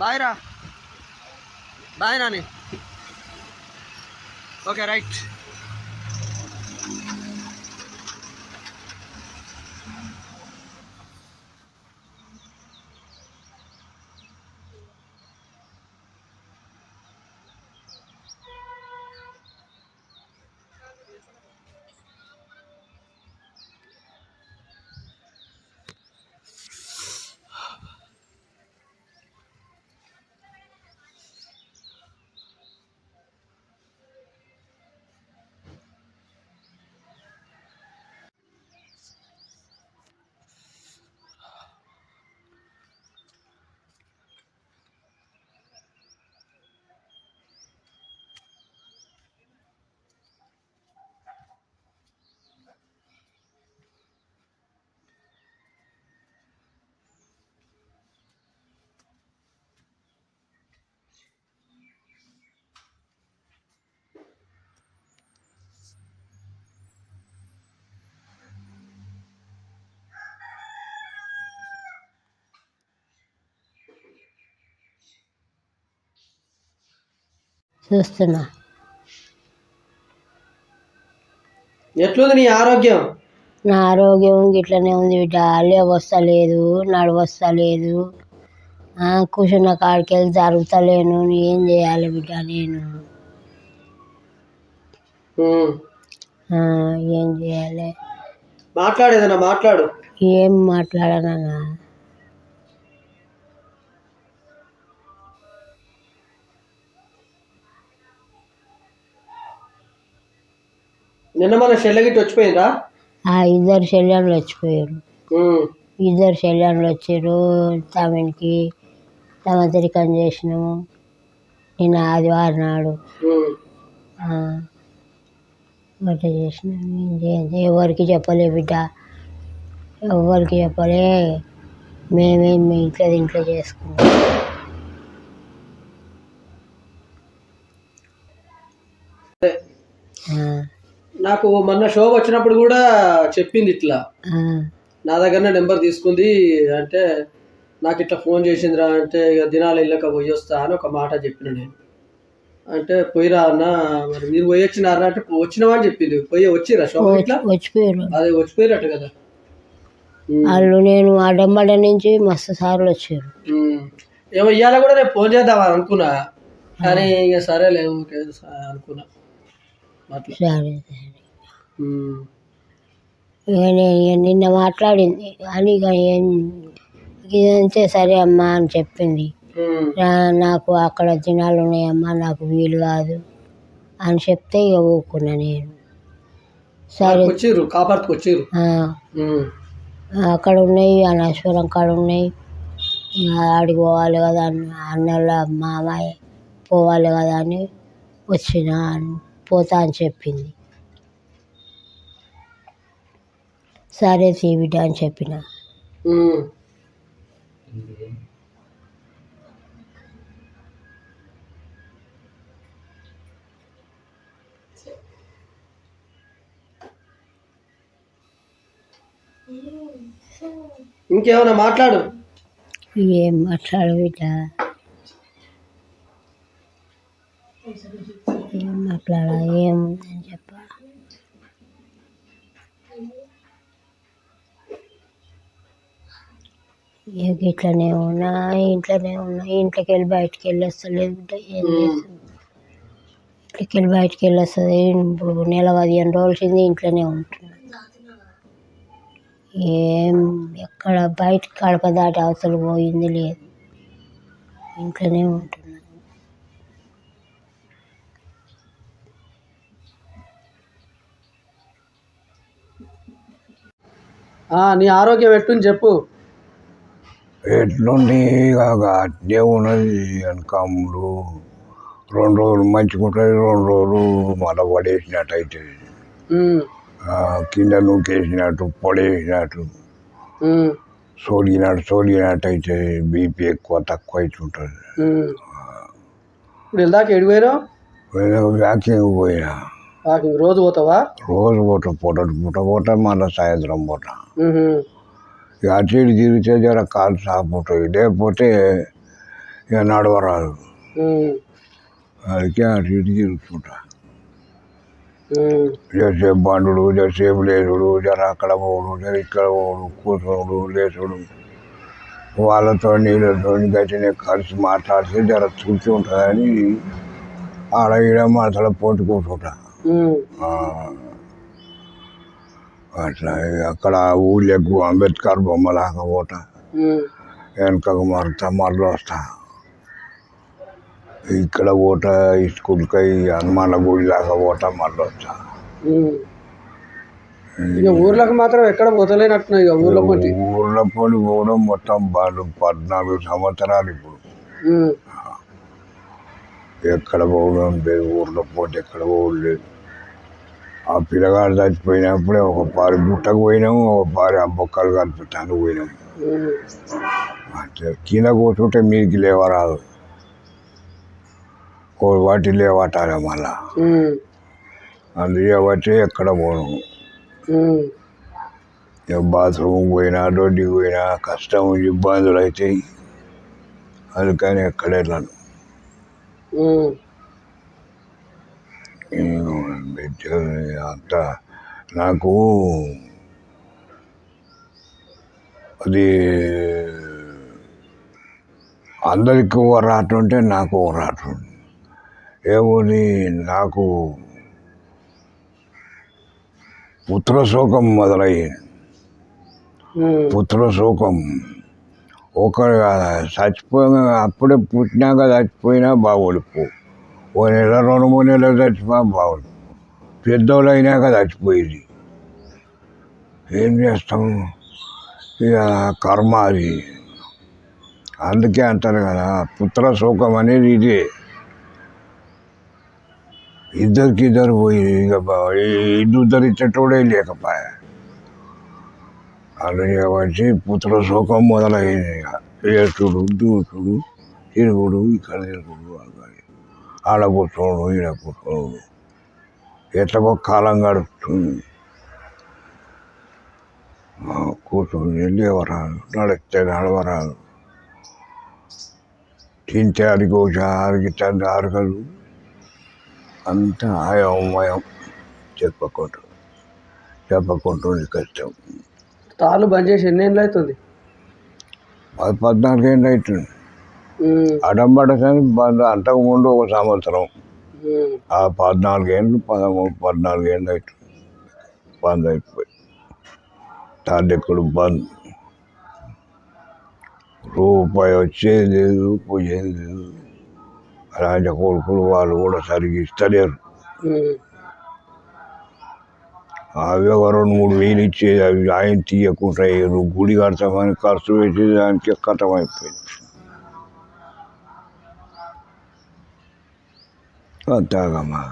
Bye రా. Bye Nani. Okay right. చూస్తున్నా. ఎట్లుంది నీ ఆరోగ్యం? నా ఆరోగ్యం గిట్లనే ఉంది బిడ్డ. లేవస్తలేదు నడవస్తలేదు కూర్చున్న కాడికి వెళ్ళి జరుగుతలేను. ఏం చేయాలి బిడ్డ నేను? ఏం చేయాలి? మాట్లాడు ఏదైనా మాట్లాడు. ఏం మాట్లాడనా నిన్న మన చెల్లగిట్టి వచ్చిపోయిందా? ఆ ఇద్దరు చెల్లెళ్ళు వచ్చిపోయారు. ఇద్దరు చెల్లెళ్ళు వచ్చారు. తమకి తమతరికం చేసినాము. నిన్న ఆదివారం నాడు. అట్లా చేసినాము. ఎవరికి చెప్పలే బిడ్డ. ఎవరికి చెప్పలే? మేమే మీ ఇంట్లో ఇంట్లో చేసుకున్నాం. అదే. ఆ, నాకు మొన్న శోభ వచ్చినప్పుడు కూడా చెప్పింది ఇట్లా. ఆ, నా దగ్గరనే నెంబర్ తీసుకుంది అంటే నాకు ఇట్లా ఫోన్ చేసిందిరా అంటే ఇక దినాలు వెళ్ళక పోయి వస్తా అని ఒక మాట చెప్పిన నేను. అంటే పోయిరా అన్న మరి మీరు పోయి వచ్చినారా అంటే వచ్చినవా అని చెప్పింది. పోయి వచ్చిరా శోభ ఇట్లా? వచ్చి- వచ్చిపోయారు అదే వచ్చిపోయినట్టు కదా. వాళ్ళు నేను అడ్డంబడ్డ నుంచి మస్తు సార్లు వచ్చారు. ఏమో ఇవాళ కూడా నేను ఫోన్ చేద్దామని అనుకున్నా. కానీ ఇక సరేలే ఊరికే స- అనుకున్నా. సరే సరే నిన్న మాట్లాడింది. అని ఇదంతే సరే అమ్మా అని చెప్పింది. నాకు అక్కడ దినాలు ఉన్నాయమ్మా నాకు వీలు కాదు అని చెప్తే ఇక ఊరుకున్నా నేను. సరే. వచ్చిర్రు కాపాడుకు వచ్చిర్రు ఆ, ఉమ్. అక్కడ ఉన్నాయి అనాశ్వరం కాడ ఉన్నాయి. ఇక ఆడికి పోవాలి కదా అన్న అన్నల మామయ్య పోవాలి కదా అని వచ్చిన పోతా అని చెప్పింది. సరే తీ బిడ్డ అని చెప్పిన. ఇంకేమైనా మాట్లాడు. ఏం మాట్లాడు బిడ్డ. ఏం మాట్లాడ ఏముందని చెప్ప. ఇక ఇట్లనే ఉన్నా ఇంట్లోనే ఉన్నా ఇంట్లోకి వెళ్ళి బయటికి వెళ్ళి వస్తలేదు బిడ్డ ఏం చేస్తాం? ఇంట్లోకి వెళ్ళి బయటికి వెళ్ళి వస్తుంది ఇప్పుడు నెల పదిహేను రోజులసింది ఇంట్లోనే ఉంటున్నా. ఏం ఎక్కడ బయట కడప దాటి అవతల పోయింది లేదు. ఇంట్లోనే ఉంటున్నా. నీ ఆరోగ్యం ఎట్టుంది చెప్పు. ఎట్లుంది? అట్నే ఉన్నది వెనకములు. రెండు రోజులు మంచిగా ఉంటుంది రెండు రోజులు మళ్ళీ పడేసినట్టు అవుతుంది కింద నూకేసినట్టు పొడేసినట్టు. ఉమ్. సోడినట్టు సోడినట్టు అవుతుంది బీపీ ఎక్కువ తక్కువ అవుతుంటుంది. ఇప్పుడు ఇందాక ఎడిపోయారు వాకింగ్ పోయినా. వాకింగ్ రోజు పోతావా? రోజు పూట పూట పూట పూట మళ్ళీ సాయంత్రం పూట. ఇక అటు ఇటు తిరిగితే జర కాలు సాపుతాయి. లేకపోతే ఇక నడవరాదు. అందుకే అటు ఇటు తిరుగుతుంటా. జరసేపు బండుడు జరసేపు లేచుడు జర అక్కడ పోడు జర ఇక్కడ పోడు కూర్చోడు లేచుడు వాళ్ళతో నీళ్ళతో గట్టినే కలిసి మాట్లాడితే జర తృప్తి ఉంటుందని ఆడ ఈడ మాటలు పోటీ కూర్చుంటా అట్లా అక్కడ ఊళ్ళకు అంబేద్కర్ బొమ్మ లేకపోతా ఉమ్. వెనకకు మరతా మరలు వస్తా ఇక్కడ ఈ స్కూల్కి హనుమాన్ల గుడి దాకా పోతా మరలు వస్తా. ఇక ఊర్లకు మాత్రం ఎక్కడ పోతలేనట్టున్నాయి ఇక ఊర్లో పోటీ ఊర్లో పోయి పోవడం మొత్తం పద్నాలుగు సంవత్సరాలు ఇప్పుడు. ఎక్కడ పోవడం లేదు ఊర్లో పోతే ఎక్కడ పోవడం లేదు ఆ పిల్లగాడు చచ్చిపోయినప్పుడే ఒక పారి గుట్టకు పోయినాము ఒక పారి ఆ బొక్కలు కలుపుతాను పోయినాము ఉమ్. అంటే కింద కూర్చుంటే మీదికి లేవరాదు ఓ వాటి లేవటాలి మళ్ళా ఉమ్. అందుకే వచ్చి ఎక్కడ పోను ఉమ్. ఇక బాత్రూమ్ పోయినా రోడ్డుకి పోయినా కష్టం ఇబ్బందులు అవుతాయి అందుకని ఎక్కడ వెళ్ళాను ఉమ్. అంత నాకు అది అందరికి ఓ రాట ఉంటే నాకు ఓ రాట ఉంది ఏముంది నాకు పుత్రశోకం మొదలయ్యింది. పుత్రశోకం ఒక చచ్చిపోయిన అప్పుడే పుట్టినాక చచ్చిపోయినా బాగోడిపో ఓ నెల రెండు మూడు నెలలు చచ్చిపోయినా బాగోడు పెద్దోళ్ళు అయినాక చచ్చిపోయింది. ఏం చేస్తాం? ఇక కర్మ అది. అందుకే అంటారు కదా పుత్రశోకం అనేది ఇదే. ఇద్దరికి ఇద్దరు పోయి ఇక బా- ఇల్లు ధరించేటోడే లేకపోయా? అలాగే వచ్చి పుత్ర శోకం మొదలైంది. ఇక ఏసుడు దూసుడు తిరుగుడు ఇక్కడ తిరుగుడు అక్కడ ఆడ కూర్చోడు ఈడ కూర్చోడు. ఎట్లకో కాలం గడుపుతుంది. కూర్చొని లేవరాదు నడిస్తే నడవరాదు. తింటే అరిగోచ అరిగితే అరగదు అంతా అయోమయం చెప్పకుండా చెప్పకుండా కష్టం. తాళ్ళు బంద్ చేసి ఎన్ని ఏళ్ళు అవుతుంది? పద్నాలుగు ఏళ్ళు అవుతుంది. అడంబడ బంధు అంతకుముందు ఒక సంవత్సరం. ఆ పద్నాలుగు ఏళ్ళు పదమూడు పద్నాలుగు ఏళ్ళు అవుతుంది. బంద్ అయిపోయి. తాడెక్కుడు బంద్. రూపాయి వచ్చేది లేదు పోయేది లేదు. రాజ కొడుకులు వాళ్ళు కూడా సరిగ్గా ఇస్తలేరు. అవి ఒక రెండు మూడు వేలు ఇచ్చేది అవి ఆయన తీయకుండా గుడి కడతామని ఖర్చు పెట్టేది దానికి కథం అయిపోయింది. అంతాగమ్మా